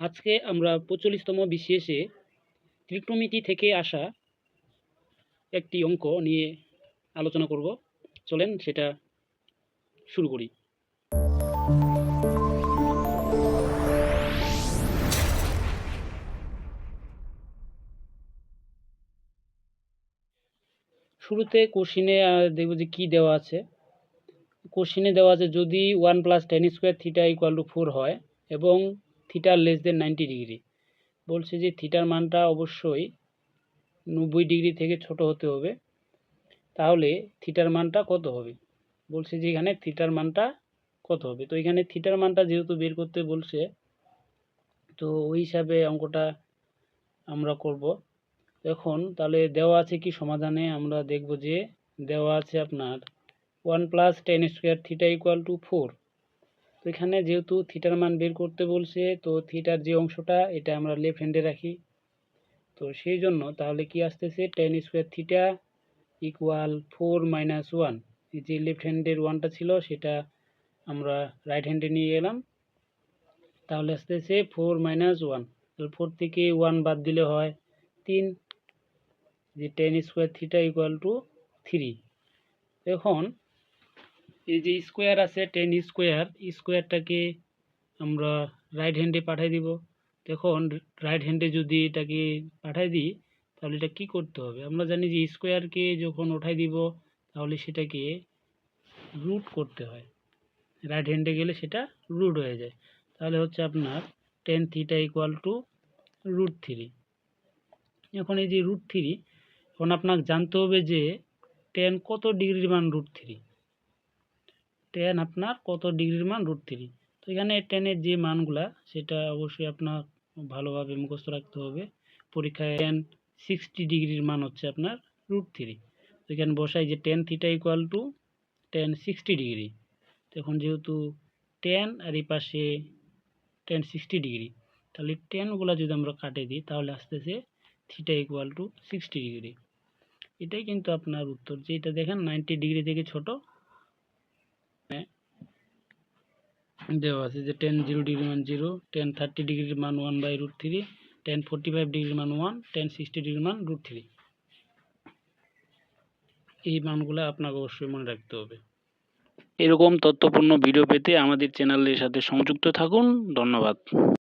আজকে আমরা পঁয়তাল্লিশতম বিশেষে ত্রিকোণমিতি থেকে আসা একটি অঙ্ক নিয়ে আলোচনা করব। চলেন সেটা শুরু করি। শুরুতে কোশ্চিনে দেখব যে কি দেওয়া আছে। কোশ্চিনে দেওয়া আছে যদি one plus ten square theta equal to four হয় এবং থিটার লেস দেন নাইনটি ডিগ্রি বলছে যে থিটার মানটা অবশ্যই নব্বই ডিগ্রি থেকে ছোট হতে হবে। তাহলে থিটার মানটা কত হবে? বলছে যে এখানে থিটার মানটা কত হবে? তো এখানে থিটার মানটা যেহেতু বের করতে বলছে, তো ওই হিসাবে অঙ্কটা আমরা করব। এখন তাহলে দেওয়া আছে কি সমাধানে? আমরা দেখব যে দেওয়া আছে আপনার one plus tan square theta equal to four তো এখানে যেহেতু থিটার মান বের করতে বলছে, তো থিটার যে অংশটা, এটা আমরা লেফট হ্যান্ডে রাখি। তো সেই জন্য তাহলে কি আসতেছে? Tan square theta equal four minus one যে লেফট হ্যান্ডের ওয়ানটা ছিল, সেটা আমরা রাইট হ্যান্ডে নিয়ে গেলাম। তাহলে আসতেছে ফোর মাইনাস ওয়ান তাহলে ফোর থেকে ওয়ান বাদ দিলে হয় তিন। যে tan square theta equal to three এখন এই যে স্কোয়ার আছে টেন স্কোয়ার স্কোয়ারটাকে আমরা রাইট হ্যান্ডে পাঠিয়ে দিব। দেখুন রাইট হ্যান্ডে যদি এটাকে পাঠাই দিই, তাহলে এটা কি করতে হবে? আমরা জানি যে স্কোয়ারকে যখন উঠাই দিব, তাহলে সেটাকে রুট করতে হয়। রাইট হ্যান্ডে গেলে সেটা রুট হয়ে যায়। তাহলে হচ্ছে আপনার tan theta equal to root three এখন এই যে রুট থ্রি এখন আপনাকে জানতে হবে যে টেন কত ডিগ্রির মান রুট থ্রি টেন আপনার কত ডিগ্রির মান? রুট থ্রি তো এখানে টেনের যে মানগুলা, সেটা অবশ্যই আপনার ভালোভাবে মুখস্থ রাখতে হবে। পরীক্ষায় টেন সিক্সটি ডিগ্রির মান হচ্ছে আপনার রুট থ্রি তো এখানে বসাই যে tan theta equal to tan sixty degree এখন যেহেতু টেন আর এই পাশে টেন সিক্সটি ডিগ্রি তাহলে টেনগুলো যদি আমরা কাটে দিই, তাহলে আসতেছে theta equal to sixty degree এটাই কিন্তু আপনার উত্তর। যেটা দেখেন নাইনটি ডিগ্রি থেকে ছোট দেওয়া আছে যে টেন জিরো ডিগ্রি মান জিরো টেন থার্টি ডিগ্রির মান one by root three tan forty five ডিগ্রির মান ওয়ান টেন সিক্সটি ডিগ্রির মান রুট থ্রি এই মানগুলো আপনাকে অবশ্যই মনে রাখতে হবে। এরকম তথ্যপূর্ণ ভিডিও পেতে আমাদের চ্যানেলের সাথে সংযুক্ত থাকুন। ধন্যবাদ।